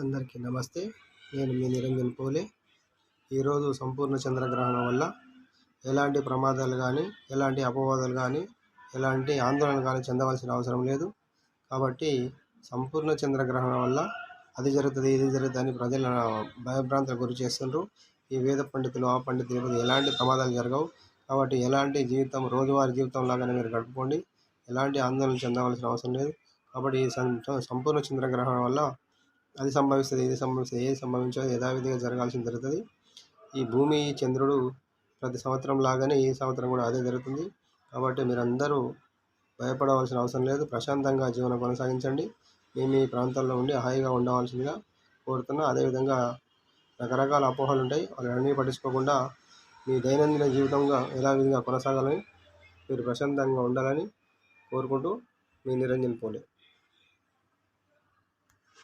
అందరికీ నమస్తే. నేను మీ నిరంజన్ పోలే. ఈరోజు సంపూర్ణ చంద్రగ్రహణం వల్ల ఎలాంటి ప్రమాదాలు కానీ ఎలాంటి అపవాదాలు కానీ ఎలాంటి ఆందోళన కానీ చెందవలసిన అవసరం లేదు. కాబట్టి సంపూర్ణ చంద్రగ్రహణం వల్ల అది జరుగుతుంది ఇది జరుగుతుంది అని ప్రజల భయభ్రాంతులకు గురి చేస్తుండ్రు. ఈ వేద పండితులు ఆ పండితులు ఎలాంటి ప్రమాదాలు జరగవు. కాబట్టి ఎలాంటి జీవితం రోజువారీ జీవితం లాగానే మీరు గడుపుకోండి. ఎలాంటి ఆందోళన చెందవలసిన అవసరం లేదు. కాబట్టి ఈ సంపూర్ణ చంద్రగ్రహణం వల్ల అది సంభవిస్తుంది ఇది సంభవిస్తుంది ఏది సంభవించదో యథావిధిగా జరగాల్సింది జరుగుతుంది. ఈ భూమి చంద్రుడు ప్రతి సంవత్సరం లాగానే ఈ సంవత్సరం కూడా అదే జరుగుతుంది. కాబట్టి మీరందరూ భయపడవలసిన అవసరం లేదు. ప్రశాంతంగా జీవనం కొనసాగించండి. మీ మీ ప్రాంతాల్లో ఉండి హాయిగా ఉండవలసిందిగా కోరుతున్నా. అదేవిధంగా రకరకాల అపోహలు ఉంటాయి. అన్నీ పట్టించుకోకుండా మీ దైనందిన జీవితంగా ఎలా విధంగా కొనసాగాలని మీరు ప్రశాంతంగా ఉండాలని కోరుకుంటూ మీ నిరంజన్ పోలే.